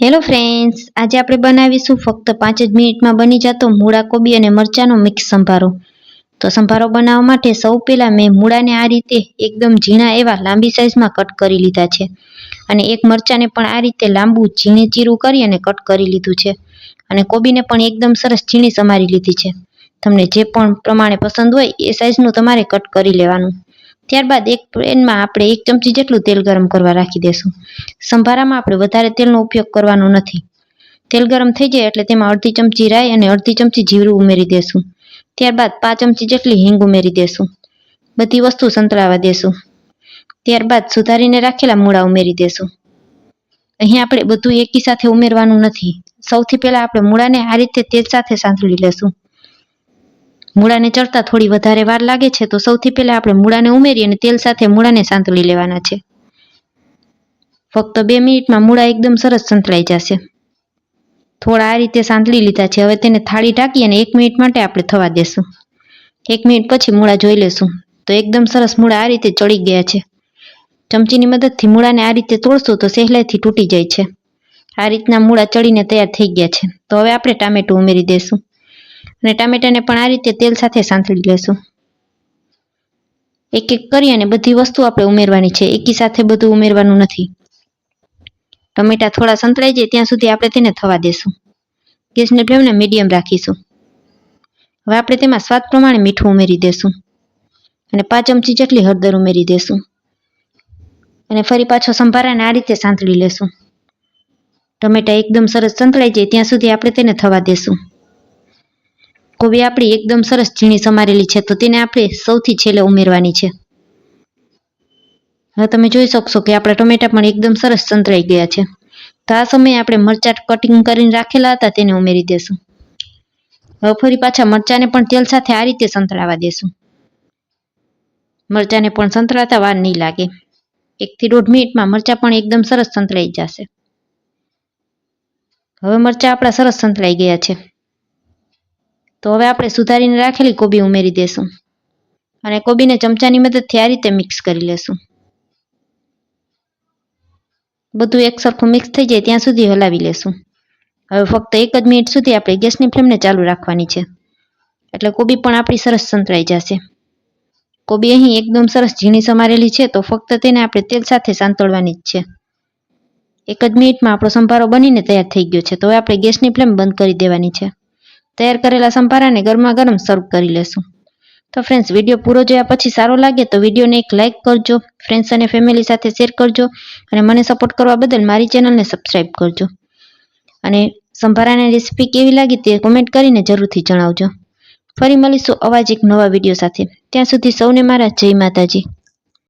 Hello friends આજે આપણે બનાવીશું ફક્ત પાંચ જ મિનિટમાં બની જતો મૂળા કોબી અને મરચાંનો મિક્સ સંભારો. તો સંભારો બનાવવા માટે સૌ પહેલાં મેં મૂળાને આ રીતે એકદમ ઝીણા એવા લાંબી સાઇઝમાં કટ કરી લીધા છે. અને એક મરચાંને પણ આ રીતે લાંબુ ઝીણે ચીરું કરી અને કટ કરી લીધું છે. અને કોબીને પણ એકદમ સરસ ઝીણી સમારી લીધી છે. તમને જે પણ પ્રમાણે પસંદ હોય એ સાઇઝનું તમારે કટ કરી લેવાનું. ત્યારબાદ એક પેનમાં આપણે એક ચમચી જેટલું તેલ ગરમ કરવા રાખી દેશું. સંભારામાં આપણે વધારે તેલનો ઉપયોગ કરવાનો નથી. તેલ ગરમ થઈ જાય એટલે તેમાં અડધી ચમચી રાઈ અને અડધી ચમચી જીરું ઉમેરી દેશું. ત્યારબાદ પાંચ ચમચી જેટલી હિંગ ઉમેરી દેશું. બધી વસ્તુ સંતળાવા દેશું. ત્યારબાદ સુધારીને રાખેલા મૂળા ઉમેરી દેશું. અહીં આપણે બધું એકી સાથે ઉમેરવાનું નથી. સૌથી પહેલાં આપણે મૂળાને આ રીતે તેલ સાથે સાંતળી લેશું. મૂળાને ચડતા થોડી વધારે વાર લાગે છે, તો સૌથી પહેલાં આપણે મૂળાને ઉમેરી અને તેલ સાથે મૂળાને સાંતળી લેવાના છે. ફક્ત બે મિનિટમાં મૂળા એકદમ સરસ સંતળાઈ જશે. થોડા આ રીતે સાંતળી લીધા છે, હવે તેને થાળી ઢાંકી અને એક મિનિટ માટે આપણે થવા દેશું. એક મિનિટ પછી મૂળા જોઈ લેશું, તો એકદમ સરસ મૂળા આ રીતે ચડી ગયા છે. ચમચીની મદદથી મૂળાને આ રીતે તોડશું તો સહેલાઈથી તૂટી જાય છે. આ રીતના મૂળા ચડીને તૈયાર થઈ ગયા છે. તો હવે આપણે ટામેટું ઉમેરી દેશું. અને ટામેટાને પણ આ રીતે તેલ સાથે સાંતળી લેશું. એક એક કરી અને બધી વસ્તુ આપણે ઉમેરવાની છે. એકી સાથે બધું ઉમેરવાનું નથી. ટમેટા થોડા સંતળાઈ જાય ત્યાં સુધી આપણે તેને થવા દેશું. ગેસની ફ્લેમને મીડિયમ રાખીશું. હવે આપણે તેમાં સ્વાદ પ્રમાણે મીઠું ઉમેરી દેશું. અને પાંચ ચમચી જેટલી હળદર ઉમેરી દેશું. અને ફરી પાછો સંભારાને આ રીતે સાંતળી લેશું. ટમેટા એકદમ સરસ સંતળાઈ જાય ત્યાં સુધી આપણે તેને થવા દેશું. કોબી આપણી એકદમ સરસ ઝીણી સમારેલી છે, તો તેને આપણે સૌથી છેલ્લે ઉમેરવાની છે. હવે તમે જોઈ શકશો કે આપણા ટમેટા પણ એકદમ સરસ સંતરાઈ ગયા છે. તો આ સમયે આપણે મરચાં કટિંગ કરીને રાખેલા હતા, તેને ઉમેરી દેશું. હવે ફરી પાછા મરચાંને પણ તેલ સાથે આ રીતે સંતળાવા દેશું. મરચાંને પણ સંતળાતા વાર નહીં લાગે. એકથી દોઢ મિનિટમાં મરચાં પણ એકદમ સરસ સંતળાઈ જશે. હવે મરચાં આપણા સરસ સંતળાઈ ગયા છે. તો હવે આપણે સુધારીને રાખેલી કોબી ઉમેરી દેશું. અને કોબીને ચમચાની મદદથી આ રીતે મિક્સ કરી લેશું. બધું એક સરખું મિક્સ થઈ જાય ત્યાં સુધી હલાવી લેશું. હવે ફક્ત એક જ મિનિટ સુધી આપણે ગેસની ફ્લેમને ચાલુ રાખવાની છે. એટલે કોબી પણ આપણી સરસ સંતરાઈ જશે. કોબી અહીં એકદમ સરસ ઝીણી સમારેલી છે, તો ફક્ત તેને આપણે તેલ સાથે સાંતળવાની જ છે. એક જ મિનિટમાં આપણો સંભારો બનીને તૈયાર થઈ ગયો છે, તો હવે આપણે ગેસની ફ્લેમ બંધ કરી દેવાની છે. તૈયાર કરેલા સંભારાને ગરમા ગરમ સર્વ કરી લેશું. તો ફ્રેન્ડ્સ વીડિયો પૂરો જોયા પછી સારો લાગે તો વિડીયોને એક લાઇક કરજો ફ્રેન્ડ્સ અને ફેમિલી સાથે શેર કરજો અને મને સપોર્ટ કરવા બદલ મારી ચેનલને સબસ્ક્રાઈબ કરજો. અને સંભારાની રેસીપી કેવી લાગી તે કોમેન્ટ કરીને જરૂરથી જણાવજો. ફરી મળીશું અવાજ એક નવા વીડિયો સાથે. ત્યાં સુધી સૌને મારા જય માતાજી.